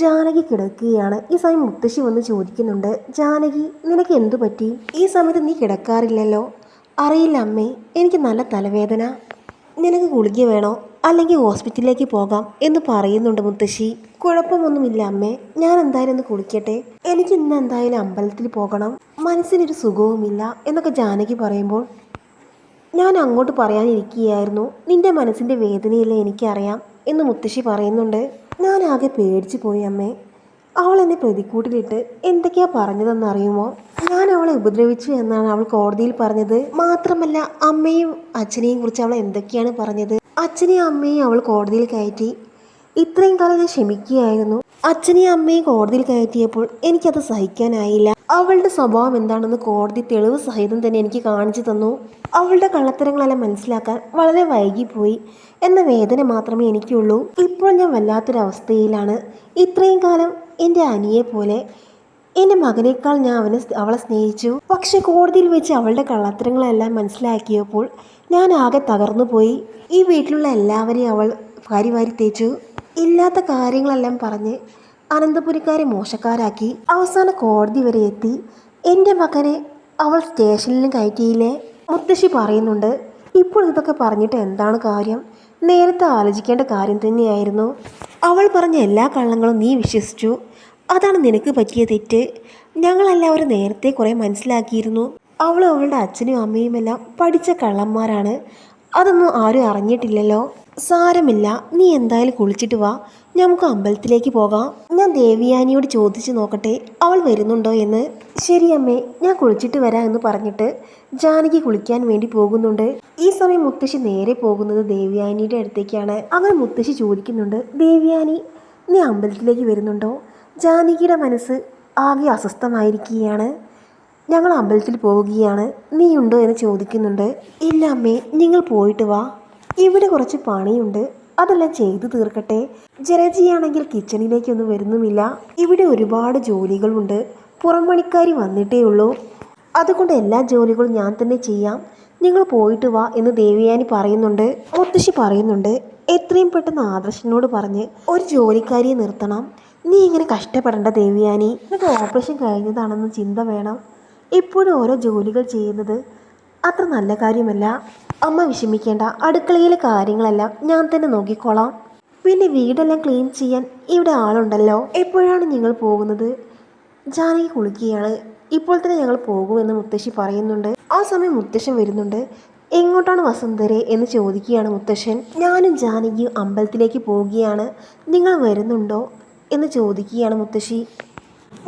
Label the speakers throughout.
Speaker 1: ജാനകി കിടക്കുകയാണ്. ഈ സമയം മുത്തശ്ശി വന്ന് ചോദിക്കുന്നുണ്ട് ജാനകി നിനക്ക് എന്തു പറ്റി? ഈ സമയത്ത് നീ കിടക്കാറില്ലല്ലോ? അറിയില്ല അമ്മേ എനിക്ക് നല്ല തലവേദന. നിനക്ക് ഗുളിക വേണോ? അല്ലെങ്കിൽ ഹോസ്പിറ്റലിലേക്ക് പോകാം? എന്ന് പറയുന്നുണ്ട് മുത്തശ്ശി. കുഴപ്പമൊന്നുമില്ല അമ്മേ ഞാൻ എന്തായാലും ഒന്ന് കുളിക്കട്ടെ. എനിക്ക് ഇന്ന് എന്തായാലും അമ്പലത്തിൽ പോകണം. മനസ്സിനൊരു സുഖവുമില്ല എന്നൊക്കെ ജാനകി പറയുമ്പോൾ ഞാൻ അങ്ങോട്ട് പറയാനിരിക്കുകയായിരുന്നു. നിന്റെ മനസ്സിന്റെ വേദനയില്ലേ എനിക്കറിയാം എന്ന് മുത്തശ്ശി പറയുന്നുണ്ട്. ഞാൻ ആകെ പേടിച്ചു പോയി അമ്മേ. അവൾ എന്നെ പ്രതിക്കൂട്ടിലിട്ട് എന്തൊക്കെയാ പറഞ്ഞതെന്ന് അറിയുമോ ഞാൻ അവളെ ഉപദ്രവിച്ചു എന്നാണ് അവൾ കോടതിയിൽ പറഞ്ഞത്. മാത്രമല്ല അമ്മയും അച്ഛനെയും കുറിച്ച് അവൾ എന്തൊക്കെയാണ് പറഞ്ഞത്? അച്ഛനെയും അമ്മയും അവൾ കോടതിയിൽ കയറ്റി. ഇത്രയും കാലം ഞാൻ ക്ഷമിക്കുകയായിരുന്നു. അച്ഛനെയും അമ്മയും കോടതിയിൽ കയറ്റിയപ്പോൾ എനിക്കത് സഹിക്കാനായില്ല. അവളുടെ സ്വഭാവം എന്താണെന്ന് കോടതി തെളിവ് സഹിതം തന്നെ എനിക്ക് കാണിച്ചു തന്നു. അവളുടെ കള്ളത്തരങ്ങളെല്ലാം മനസ്സിലാക്കാൻ വളരെ വൈകിപ്പോയി. എന്ന വേദന മാത്രമേ എനിക്കുള്ളൂ. ഇപ്പോൾ ഞാൻ വല്ലാത്തൊരവസ്ഥയിലാണ്. ഇത്രയും കാലം എന്റെ അനിയെ പോലെ എന്റെ മകനേക്കാൾ ഞാൻ അവനെ അവളെ സ്നേഹിച്ചു. പക്ഷെ കോടതിയിൽ വെച്ച് അവളുടെ കള്ളത്തരങ്ങളെല്ലാം മനസ്സിലാക്കിയപ്പോൾ ഞാൻ ആകെ തകർന്നു പോയി ഈ വീട്ടിലുള്ള എല്ലാവരെയും അവൾ വാരി വാരി തേച്ചു. ഇല്ലാത്ത കാര്യങ്ങളെല്ലാം പറഞ്ഞ് അനന്തപുരിക്കാരെ മോശക്കാരാക്കി അവസാന കോടതി വരെ എത്തി. എന്റെ മകനെ അവൾ സ്റ്റേഷനിലും കയറ്റിയില്ലേ? മുത്തശ്ശി പറയുന്നുണ്ട് ഇപ്പോൾ ഇതൊക്കെ പറഞ്ഞിട്ട് എന്താണ് കാര്യം? നേരത്തെ ആലോചിക്കേണ്ട കാര്യം തന്നെയായിരുന്നു. അവൾ പറഞ്ഞ എല്ലാ കള്ളങ്ങളും നീ വിശ്വസിച്ചു. അതാണ് നിനക്ക് പറ്റിയ തെറ്റ്. ഞങ്ങളെല്ലാവരും നേരത്തെ കുറേ മനസ്സിലാക്കിയിരുന്നു. അവൾ അവളുടെ അച്ഛനും അമ്മയുമെല്ലാം പഠിച്ച കള്ളന്മാരാണ്. അതൊന്നും ആരും അറിഞ്ഞിട്ടില്ലല്ലോ. സാരമില്ല നീ എന്തായാലും കുളിച്ചിട്ട് വാ. നമുക്ക് അമ്പലത്തിലേക്ക് പോകാം. ഞാൻ ദേവിയാനിയോട് ചോദിച്ചു നോക്കട്ടെ അവൾ വരുന്നുണ്ടോ എന്ന്. ശരി അമ്മേ ഞാൻ കുളിച്ചിട്ട് വരാം എന്ന് പറഞ്ഞിട്ട് ജാനകി കുളിക്കാൻ വേണ്ടി പോകുന്നുണ്ട്. ഈ സമയം മുത്തശ്ശി നേരെ പോകുന്നത് ദേവിയാനിയുടെ അടുത്തേക്കാണ്. അങ്ങനെ മുത്തശ്ശി ചോദിക്കുന്നുണ്ട് ദേവിയാനി നീ അമ്പലത്തിലേക്ക് വരുന്നുണ്ടോ? ജാനകിയുടെ മനസ്സ് ആകെ അസ്വസ്ഥമായിരിക്കുകയാണ്. ഞങ്ങൾ അമ്പലത്തിൽ പോവുകയാണ് നീ ഉണ്ടോ? എന്ന് ചോദിക്കുന്നുണ്ട്. ഇല്ല അമ്മേ നിങ്ങൾ പോയിട്ട് വാ. ഇവിടെ കുറച്ച് പണിയുണ്ട്. അതെല്ലാം ചെയ്തു തീർക്കട്ടെ. ജലജിയാണെങ്കിൽ കിച്ചണിലേക്കൊന്നും വരുന്നുമില്ല. ഇവിടെ ഒരുപാട് ജോലികളുണ്ട്. പുറം പണിക്കാരി വന്നിട്ടേ ഉള്ളൂ. അതുകൊണ്ട് എല്ലാ ജോലികളും ഞാൻ തന്നെ ചെയ്യാം. നിങ്ങൾ പോയിട്ട് വാ എന്ന് ദേവിയാനി പറയുന്നുണ്ട്. മുത്തശ്ശി പറയുന്നുണ്ട്. എത്രയും പെട്ടെന്ന് ആദർശനോട് പറഞ്ഞ് ഒരു ജോലിക്കാരിയെ നിർത്തണം. നീ ഇങ്ങനെ കഷ്ടപ്പെടേണ്ട ദേവിയാനി. നിനക്ക് ഓപ്പറേഷൻ കഴിഞ്ഞതാണെന്ന് ചിന്ത വേണം. ഇപ്പോഴും ഓരോ ജോലികൾ ചെയ്യുന്നത് അത്ര നല്ല കാര്യമല്ല. അമ്മ വിഷമിക്കേണ്ട. അടുക്കളയിലെ കാര്യങ്ങളെല്ലാം ഞാൻ തന്നെ നോക്കിക്കോളാം. പിന്നെ വീടെല്ലാം ക്ലീൻ ചെയ്യാൻ ഇവിടെ ആളുണ്ടല്ലോ. എപ്പോഴാണ് നിങ്ങൾ പോകുന്നത്? ജാനകി കുളിക്കുകയാണ്. ഇപ്പോൾ തന്നെ ഞങ്ങൾ പോകുമെന്ന് മുത്തശ്ശി പറയുന്നുണ്ട്. ആ സമയം മുത്തശ്ശൻ വരുന്നുണ്ട്. എങ്ങോട്ടാണ് വസുന്ധരെ എന്ന് ചോദിക്കുകയാണ് മുത്തശ്ശൻ. ഞാനും ജാനകിയും അമ്പലത്തിലേക്ക് പോവുകയാണ് നിങ്ങൾ വരുന്നുണ്ടോ എന്ന് ചോദിക്കുകയാണ് മുത്തശ്ശി.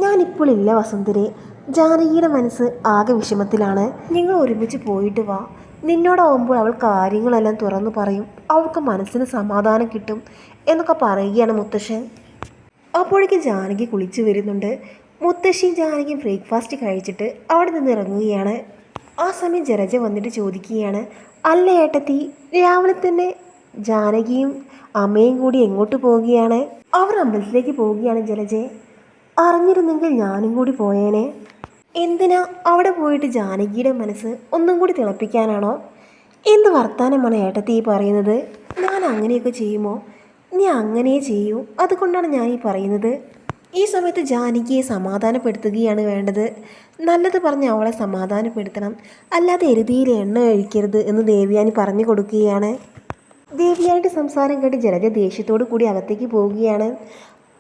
Speaker 1: ഞാനിപ്പോൾ ഇല്ല വസുന്ധരെ ജാനകിയുടെ മനസ്സ് ആകെ വിഷമത്തിലാണ്. നിങ്ങൾ ഒരുമിച്ച് പോയിട്ട് വാ. നിന്നോടാവുമ്പോൾ അവൾ കാര്യങ്ങളെല്ലാം തുറന്നു പറയും. അവൾക്ക് മനസ്സിന് സമാധാനം കിട്ടും എന്നൊക്കെ പറയുകയാണ് മുത്തശ്ശൻ. അപ്പോഴേക്കും ജാനകി കുളിച്ചു വരുന്നുണ്ട്. മുത്തശ്ശിയും ജാനകിയും ബ്രേക്ക്ഫാസ്റ്റ് കഴിച്ചിട്ട് അവിടെ നിന്ന് ഇറങ്ങുകയാണ്. ആ സമയം ജരജ വന്നിട്ട് ചോദിക്കുകയാണ് അല്ല ഏട്ടത്തി രാവിലെ തന്നെ ജാനകിയും അമ്മയും കൂടി എങ്ങോട്ട് പോവുകയാണ്? അവർ അമ്പലത്തിലേക്ക് പോവുകയാണ് ജലജെ. അറിഞ്ഞിരുന്നെങ്കിൽ ഞാനും കൂടി പോയേനെ. എന്തിനാ അവിടെ പോയിട്ട് ജാനകിയുടെ മനസ്സ് ഒന്നും കൂടി തിളപ്പിക്കാനാണോ? എന്ത് വർത്താനമാണ് ഏട്ടത്തി ഈ പറയുന്നത്? ഞാൻ അങ്ങനെയൊക്കെ ചെയ്യുമോ? നീ അങ്ങനെ ചെയ്യൂ. അതുകൊണ്ടാണ് ഞാൻ ഈ പറയുന്നത്. ഈ സമയത്ത് ജാനകിയെ സമാധാനപ്പെടുത്തുകയാണ് വേണ്ടത്. നല്ലത് പറഞ്ഞ് അവളെ സമാധാനപ്പെടുത്തണം. അല്ലാതെ എരുതിയിൽ എണ്ണ കഴിക്കരുത് എന്ന് ദേവിയാനി പറഞ്ഞു കൊടുക്കുകയാണ്. ദേവിയാനിയുടെ സംസാരം കേട്ട് ജലജ ദേഷ്യത്തോടു കൂടി അകത്തേക്ക് പോവുകയാണ്.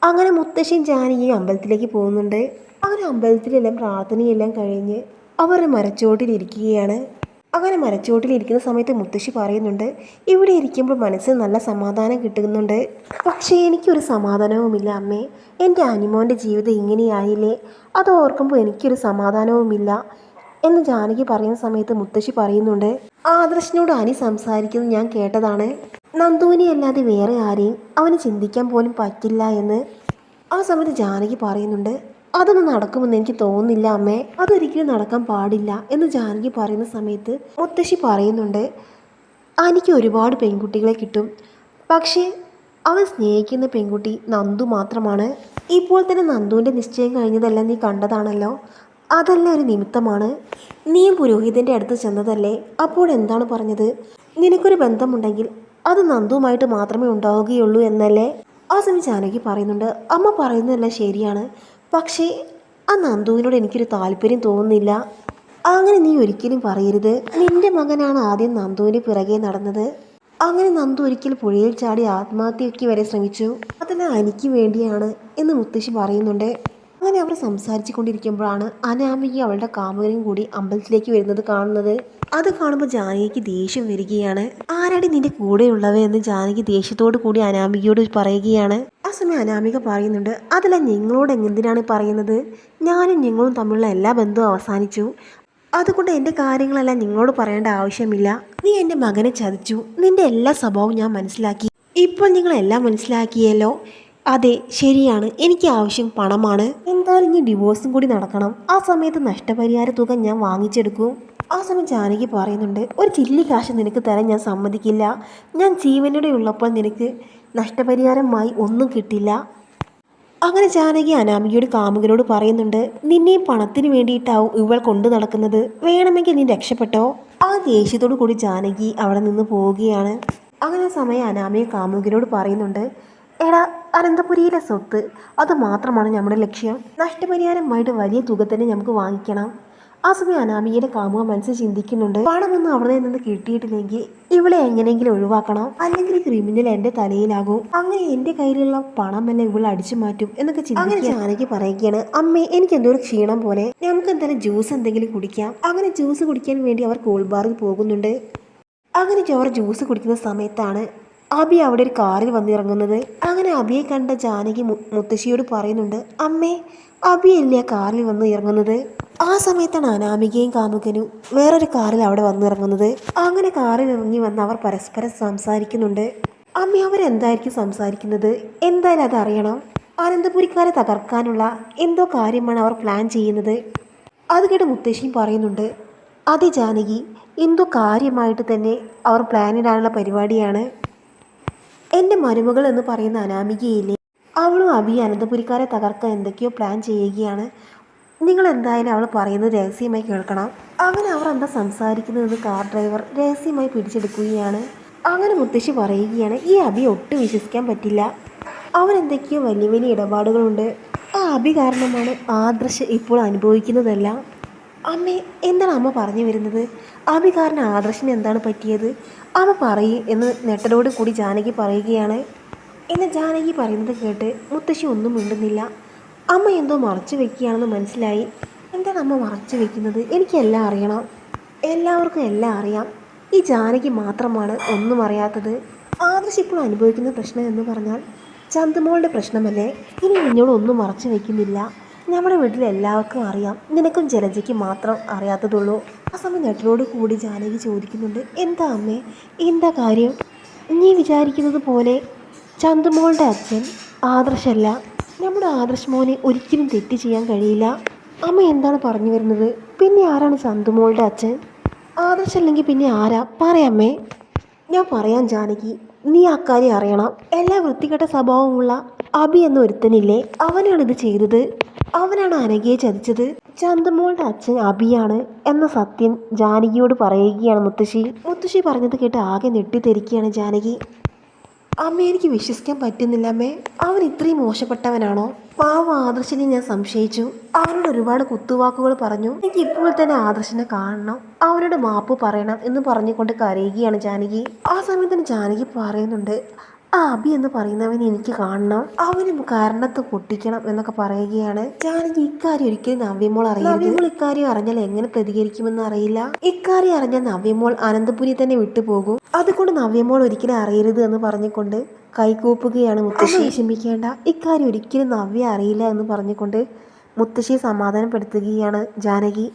Speaker 1: അങ്ങനെ മുത്തശ്ശിയും ഈ അമ്പലത്തിലേക്ക് പോകുന്നുണ്ട്. അങ്ങനെ അമ്പലത്തിലെല്ലാം പ്രാർത്ഥനയെല്ലാം കഴിഞ്ഞ് അവർ മരച്ചോട്ടിലിരിക്കുകയാണ്. അങ്ങനെ മരച്ചോട്ടിലിരിക്കുന്ന സമയത്ത് മുത്തശ്ശി പറയുന്നുണ്ട് ഇവിടെ ഇരിക്കുമ്പോൾ മനസ്സിന് നല്ല സമാധാനം കിട്ടുന്നുണ്ട്. പക്ഷേ എനിക്കൊരു സമാധാനവുമില്ല അമ്മേ. എന്റെ അനിമോന്റെ ജീവിതം ഇങ്ങനെയായില്ലേ? അത് ഓർക്കുമ്പോൾ എനിക്കൊരു സമാധാനവുമില്ല. എന്ന് ജാനകി പറയുന്ന സമയത്ത് മുത്തശ്ശി പറയുന്നുണ്ട് ആദർശിനോട് അനി സംസാരിക്കുന്നത് ഞാൻ കേട്ടതാണ്. നന്ദുവിനെ അല്ലാതെ വേറെ ആരെയും അവന് ചിന്തിക്കാൻ പോലും പറ്റില്ല എന്ന് ആ സമയത്ത് ജാനകി പറയുന്നുണ്ട് അതൊന്നും നടക്കുമെന്ന് എനിക്ക് തോന്നുന്നില്ല അമ്മേ. അതൊരിക്കലും നടക്കാൻ പാടില്ല എന്ന് ജാനകി പറയുന്ന സമയത്ത് മുത്തശ്ശി പറയുന്നുണ്ട് എനിക്ക് ഒരുപാട് പെൺകുട്ടികളെ കിട്ടും. പക്ഷേ അവൻ സ്നേഹിക്കുന്ന പെൺകുട്ടി നന്ദു മാത്രമാണ്. ഇപ്പോൾ തന്നെ നന്ദുവിന്റെ നിശ്ചയം കഴിഞ്ഞതെല്ലാം നീ കണ്ടതാണല്ലോ. അതെല്ലാം ഒരു നിമിത്തമാണ്. നീ പുരോഹിതന്റെ അടുത്ത് ചെന്നതല്ലേ? അപ്പോൾ എന്താണ് പറഞ്ഞത്? നിനക്കൊരു ബന്ധമുണ്ടെങ്കിൽ അത് നന്ദുമായിട്ട് മാത്രമേ ഉണ്ടാവുകയുള്ളൂ എന്നല്ലേ? ആ സമയം ജാനകി പറയുന്നുണ്ട് അമ്മ പറയുന്നതെല്ലാം ശരിയാണ്. പക്ഷേ ആ നന്ദുവിനോട് എനിക്കൊരു താല്പര്യം തോന്നുന്നില്ല. അങ്ങനെ നീ ഒരിക്കലും പറയരുത്. നിന്റെ മകനാണ് ആദ്യം നന്ദുവിന് പിറകെ നടന്നത്. അങ്ങനെ നന്ദു ഒരിക്കൽ പുഴയിൽ ചാടി ആത്മഹത്യയ്ക്ക് വരെ ശ്രമിച്ചു. അതെല്ലാം എനിക്ക് വേണ്ടിയാണ് എന്ന് മുത്തശ്ശി പറയുന്നുണ്ട്. അങ്ങനെ അവർ സംസാരിച്ചു കൊണ്ടിരിക്കുമ്പോഴാണ് അനാമികയും അവളുടെ കാമുകനും കൂടി അമ്പലത്തിലേക്ക് വരുന്നത് കാണുന്നത്. അത് കാണുമ്പോൾ ജാനകിക്ക് ദേഷ്യം വരികയാണ്. ആരാടി നിന്റെ കൂടെയുള്ളവയെന്ന് ജാനകി ദേഷ്യത്തോടു കൂടി അനാമികയോട് പറയുകയാണ്. ആ സമയം അനാമിക പറയുന്നുണ്ട് അതല്ല നിങ്ങളോട് എന്തിനാണ് പറയുന്നത്? ഞാനും നിങ്ങളും തമ്മിലുള്ള എല്ലാ ബന്ധവും അവസാനിച്ചു. അതുകൊണ്ട് എന്റെ കാര്യങ്ങളെല്ലാം നിങ്ങളോട് പറയേണ്ട ആവശ്യമില്ല. നീ എന്റെ മകനെ ചതിച്ചു. നിന്റെ എല്ലാ സ്വഭാവവും ഞാൻ മനസ്സിലാക്കി. ഇപ്പോൾ നിങ്ങളെല്ലാം മനസ്സിലാക്കിയല്ലോ. അതെ ശരിയാണ്. എനിക്ക് ആവശ്യം പണമാണ്. എന്തായാലും ഇനി ഡിവോഴ്സും കൂടി നടക്കണം. ആ സമയത്ത് നഷ്ടപരിഹാര തുക ഞാൻ വാങ്ങിച്ചെടുക്കും. ആ സമയം ജാനകി പറയുന്നുണ്ട് ഒരു ചില്ലി കാശ് നിനക്ക് തരാൻ ഞാൻ സമ്മതിക്കില്ല. ഞാൻ ജീവനോടെ ഉള്ളപ്പോൾ നിനക്ക് നഷ്ടപരിഹാരമായി ഒന്നും കിട്ടില്ല. അങ്ങനെ ജാനകി അനാമികയോട് കാമുകനോട് പറയുന്നുണ്ട് നിന്നെ പണത്തിന് വേണ്ടിയിട്ടാവും ഇവൾ കൊണ്ടു നടക്കുന്നത്. വേണമെങ്കിൽ നീ രക്ഷപ്പെട്ടോ? ആ ദേഷ്യത്തോടു കൂടി ജാനകി അവിടെ നിന്ന് പോവുകയാണ്. അങ്ങനെ സമയം അനാമിക കാമുകനോട് പറയുന്നുണ്ട് എടാ അനന്തപുരിയിലെ സ്വത്ത്. അത് മാത്രമാണ് നമ്മുടെ ലക്ഷ്യം. നഷ്ടപരിഹാരമായിട്ട് വലിയ തുക തന്നെ നമുക്ക് വാങ്ങിക്കണം. ആ സമയം അനാമികയുടെ കാമുക മനസ്സ് ചിന്തിക്കുന്നുണ്ട്. പണമൊന്നും അവിടെ നിന്ന് കിട്ടിയിട്ടില്ലെങ്കിൽ ഇവളെ എങ്ങനെയെങ്കിലും ഒഴിവാക്കണം. അല്ലെങ്കിൽ ക്രിമിനൽ എന്റെ തലയിലാകും. അങ്ങനെ എന്റെ കയ്യിലുള്ള പണമെല്ലാം ഇവൾ അടിച്ചു മാറ്റും എന്നൊക്കെ ചിന്തിക്കുക ജാനകി പറയുകയാണ് അമ്മേ എനിക്ക് എന്തോ ഒരു ക്ഷീണം പോലെ. നമുക്ക് എന്തായാലും ജ്യൂസ് എന്തെങ്കിലും കുടിക്കാം. അങ്ങനെ ജ്യൂസ് കുടിക്കാൻ വേണ്ടി അവർ കൂൾ ബാറിൽ പോകുന്നുണ്ട്. അങ്ങനെ അവർ ജ്യൂസ് കുടിക്കുന്ന സമയത്താണ് അബി അവിടെ ഒരു കാറിൽ വന്നിറങ്ങുന്നത്. അങ്ങനെ അബിയെ കണ്ട ജാനകി മുത്തശ്ശിയോട് പറയുന്നുണ്ട് അമ്മേ അബിയല്ലേ ആ കാറിൽ വന്ന് ഇറങ്ങുന്നത്? ആ സമയത്താണ് അനാമികയും കാമുകനും വേറൊരു കാറിൽ അവിടെ വന്നിറങ്ങുന്നത് അങ്ങനെ കാറിൽ ഇറങ്ങി വന്ന് അവർ പരസ്പരം സംസാരിക്കുന്നുണ്ട്. അമ്മ അവരെന്തായിരിക്കും സംസാരിക്കുന്നത്? എന്തായാലും അതറിയണം. അനന്തപുരിക്കാരെ തകർക്കാനുള്ള എന്തോ കാര്യമാണ് അവർ പ്ലാൻ ചെയ്യുന്നത്. അത് കേട്ട് മുത്തശ്ശിയും പറയുന്നുണ്ട് അതെ ജാനകി എന്തോ കാര്യമായിട്ട് തന്നെ അവർ പ്ലാനിടാനുള്ള പരിപാടിയാണ്. എന്റെ മരുമകൾ എന്ന് പറയുന്ന അനാമികയില്ലേ? അവളും അഭി അനന്തപുരിക്കാരെ തകർക്കാൻ എന്തൊക്കെയോ പ്ലാൻ ചെയ്യുകയാണ്. നിങ്ങൾ എന്തായാലും അവൾ പറയുന്നത് രഹസ്യമായി കേൾക്കണം. അങ്ങനെ അവർ എന്താ സംസാരിക്കുന്നതെന്ന് കാർ ഡ്രൈവർ രഹസ്യമായി പിടിച്ചെടുക്കുകയാണ്. അങ്ങനെ മുത്തശ്ശി പറയുകയാണ് ഈ അബി ഒട്ടും വിശ്വസിക്കാൻ പറ്റില്ല. അവനെന്തൊക്കെയോ വലിയ വലിയ ഇടപാടുകളുണ്ട്. ആ അബി കാരണമാണ് ആദർശ് ഇപ്പോൾ അനുഭവിക്കുന്നതെല്ലാം. അമ്മേ എന്താണ് അമ്മ പറഞ്ഞു വരുന്നത്? അഭികാരൻ ആദർശിന് എന്താണ് പറ്റിയത്? അമ്മ പറയും എന്ന് നെട്ടലോട് കൂടി ജാനകി പറയുകയാണ്. എന്ന് ജാനകി പറയുന്നത് കേട്ട് മുത്തശ്ശി ഒന്നും മിണ്ടുന്നില്ല. അമ്മ എന്തോ മറച്ചു വെക്കുകയാണെന്ന് മനസ്സിലായി. എന്താണ് അമ്മ മറച്ചു വെക്കുന്നത്? എനിക്കെല്ലാം അറിയണം. എല്ലാവർക്കും എല്ലാം അറിയാം. ഈ ജാനകി മാത്രമാണ് ഒന്നും അറിയാത്തത്. ആദർശ് ഇപ്പോൾ അനുഭവിക്കുന്ന പ്രശ്നം എന്ന് പറഞ്ഞാൽ ചന്ദമോളുടെ പ്രശ്നമല്ലേ? ഇനി നിന്നോട് ഒന്നും മറച്ചു വെക്കുന്നില്ല. നമ്മുടെ വീട്ടിൽ എല്ലാവർക്കും അറിയാം. നിനക്കും ജലജയ്ക്ക് മാത്രം അറിയാത്തതുള്ളൂ. ആ സമയം നെട്ടിനോട് കൂടി ജാനകി ചോദിക്കുന്നുണ്ട് എന്താ അമ്മേ? എന്താ കാര്യം? നീ വിചാരിക്കുന്നത് പോലെ ചന്തുമോളുടെ അച്ഛൻ ആദർശല്ല. നമ്മുടെ ആദർശ് മോനെ ഒരിക്കലും തെറ്റ് ചെയ്യാൻ കഴിയില്ല. അമ്മ എന്താണ് പറഞ്ഞു വരുന്നത്? പിന്നെ ആരാണ് ചന്തുമോളുടെ അച്ഛൻ? ആദർശല്ലെങ്കിൽ പിന്നെ ആരാ? പറയാമ്മേ ഞാൻ പറയാം ജാനകി. നീ അക്കാര്യം അറിയണം. എല്ലാ വൃത്തികെട്ട സ്വഭാവമുള്ള അബി എന്ന ഒരുത്തനില്ലേ? അവനാണ് ഇത് ചെയ്തത്. അവനാണ് അനഘയെ ചതിച്ചത്. ചന്തമോളുടെ അച്ഛൻ അബിയാണ് എന്ന സത്യം ജാനകിയോട് പറയുകയാണ് മുത്തശ്ശി. മുത്തശ്ശി പറഞ്ഞത് കേട്ട് ആകെ ഞെട്ടിത്തെരിക്കുകയാണ് ജാനകി. അമ്മ എനിക്ക് വിശ്വസിക്കാൻ പറ്റുന്നില്ല അമ്മേ. അവൻ ഇത്രയും മോശപ്പെട്ടവനാണോ? പാവ ആദർശനെ ഞാൻ സംശയിച്ചു. അവനോട് ഒരുപാട് കുത്തുവാക്കുകൾ പറഞ്ഞു. എനിക്ക് ഇപ്പോൾ തന്നെ ആദർശനെ കാണണം. അവനോട് മാപ്പ് പറയണം എന്ന് പറഞ്ഞുകൊണ്ട് കരയുകയാണ് ജാനകി. ആ സമയത്തിന് ജാനകി പറയുന്നുണ്ട് ആ അബി എന്ന് പറയുന്നവനെ എനിക്ക് കാണണം. അവനും കാരണത്ത് പൊട്ടിക്കണം എന്നൊക്കെ പറയുകയാണ്. ജാനകി ഇക്കാര്യം ഒരിക്കലും നവ്യമോൾ അറിയില്ല നവ്യമോൾ ഇക്കാര്യം അറിഞ്ഞാൽ എങ്ങനെ പ്രതികരിക്കുമെന്ന് അറിയില്ല. ഇക്കാര്യം അറിഞ്ഞാൽ നവ്യമോൾ അനന്തപുരി തന്നെ വിട്ടുപോകും. അതുകൊണ്ട് നവ്യമോൾ ഒരിക്കലും അറിയരുത് എന്ന് പറഞ്ഞുകൊണ്ട് കൈകൂപ്പുകയാണ് മുത്തശ്ശി വിഷമിക്കേണ്ട. ഇക്കാര്യം ഒരിക്കലും നവ്യ അറിയില്ല എന്ന് പറഞ്ഞുകൊണ്ട് മുത്തശ്ശിയെ സമാധാനപ്പെടുത്തുകയാണ് ജാനകി.